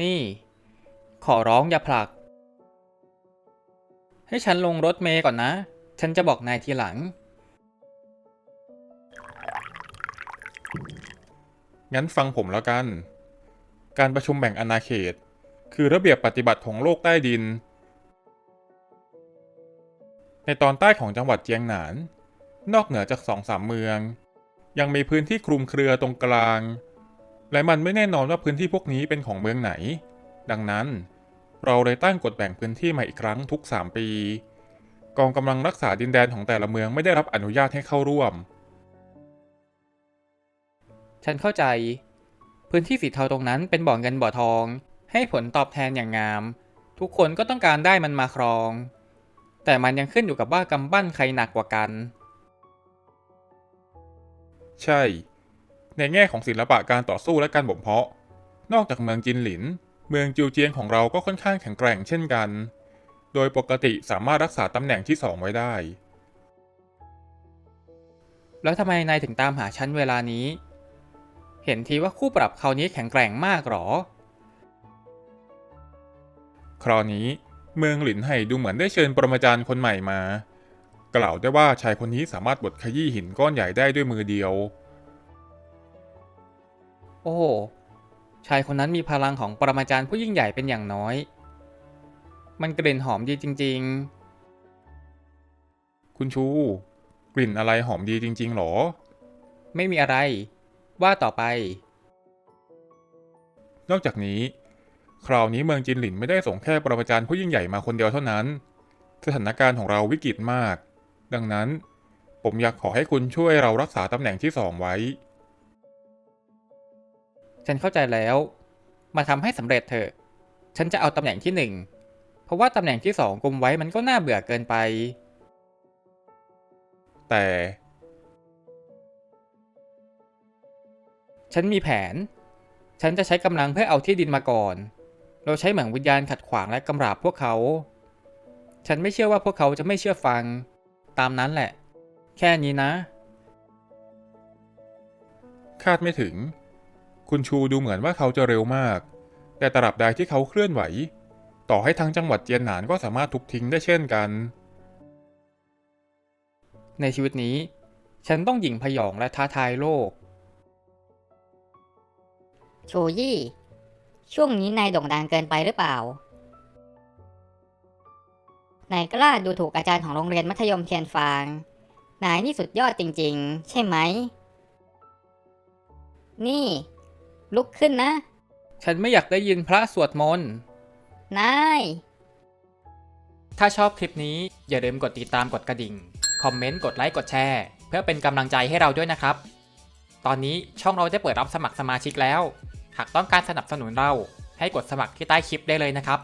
นี่ ขอร้องอย่าผลัก ให้ฉันลงรถเมย์ก่อนนะ ฉันจะบอกนายทีหลัง งั้นฟังผมแล้วกัน การประชุมแบ่งอาณาเขต คือระเบียบปฏิบัติของโลกใต้ดิน ในตอนใต้ของจังหวัดเจียงหนาน นอกเหนือจากสองสามเมือง ยังมีพื้นที่คลุมเครือตรงกลาง และมันไม่แน่นอนว่าพื้นที่พวกนี้เป็นของเมืองไหน ดังนั้น เราเลยตั้งกฎแบ่งพื้นที่ใหม่อีกครั้งทุก 3 ปี กองกำลังรักษาดินแดนของแต่ละเมืองไม่ได้รับอนุญาตให้เข้าร่วม ฉันเข้าใจ พื้นที่สีเทาตรงนั้นเป็นบ่อเงินบ่อทอง ให้ผลตอบแทนอย่างงาม ทุกคนก็ต้องการได้มันมาครอง แต่มันยังขึ้นอยู่กับว่ากำปั้นใครหนักกว่ากัน ใช่ ในแง่ของศิลปะการต่อสู้และการบ่มเพาะ นอกจากเมืองจินหลิน เมืองจิวเจียงของเราก็ค่อนข้างแข็งแกร่งเช่นกัน โดยปกติสามารถรักษาตำแหน่งที่สองไว้ได้ แล้วทำไมนายถึงตามหาฉันเวลานี้ เห็นทีว่าคู่ปรับเขาวนี้แข็งแกร่งมากหรอ คราวนี้เมืองหลินไห่ดูเหมือนได้เชิญปรมาจารย์คนใหม่มา กล่าวได้ว่าชายคนนี้สามารถบดขยี้หินก้อนใหญ่ได้ด้วยมือเดียว อ้ ชายคนนั้นมีพลังของปรมาจารย์ผู้ยิ่งใหญ่เป็นอย่างน้อย มันกลิ่นหอมดีจริงคุณชู กลิ่นอะไรหอมดีจริง ๆ หรอๆไม่มีอะไร ว่าต่อไป นอกจากนี้ คราวนี้เมืองจินหลินไม่ได้ส่งแค่ปรมาจารย์ผู้ยิ่งใหญ่มาคนเดียวเท่านั้น สถานการณ์ของเราวิกฤตมาก ดังนั้น ผมอยากขอให้คุณช่วยเรารักษาตำแหน่งที่สองไว้ ฉันเข้าใจแล้ว มาทำให้สำเร็จเถอะ ฉันจะเอาตำแหน่งที่หนึ่ง เพราะว่าตำแหน่งที่สองกุมไว้มันก็น่าเบื่อเกินไป แต่ ฉันมีแผน ฉันจะใช้กำลังเพื่อเอาที่ดินมาก่อน เราใช้เหมืองวิญญาณขัดขวางและกำราบพวกเขา ฉันไม่เชื่อว่าพวกเขาจะไม่เชื่อฟัง ตามนั้นแหละ แค่นี้นะ คาดไม่ถึง คุณชูดูเหมือนว่าเขาจะเร็วมาก แต่ตราบใดที่เขาเคลื่อนไหว ต่อให้ทั้งจังหวัดเจียนหนานก็สามารถทุบทิ้งได้เช่นกัน ในชีวิตนี้ ฉันต้องหยิ่งพยองและท้าทายโลก โชยี่ ช่วงนี้นายโด่งดังเกินไปหรือเปล่า นายกล้าดูถูกอาจารย์ของโรงเรียนมัธยมเทียนฟาง นายนี่สุดยอดจริง ๆ ใช่ไหม นี่ ลุกขึ้นนะ ฉันไม่อยากได้ยินพระสวดมนต์ นาย ถ้าชอบคลิปนี้อย่าลืมกดติดตามกดกระดิ่ง คอมเมนต์ กดไลค์ กดแชร์ เพื่อเป็นกำลังใจให้เราด้วยนะครับ ตอนนี้ช่องเราได้เปิดรับสมัครสมาชิกแล้ว หากต้องการสนับสนุนเราให้กดสมัครที่ใต้คลิปได้เลยนะครับ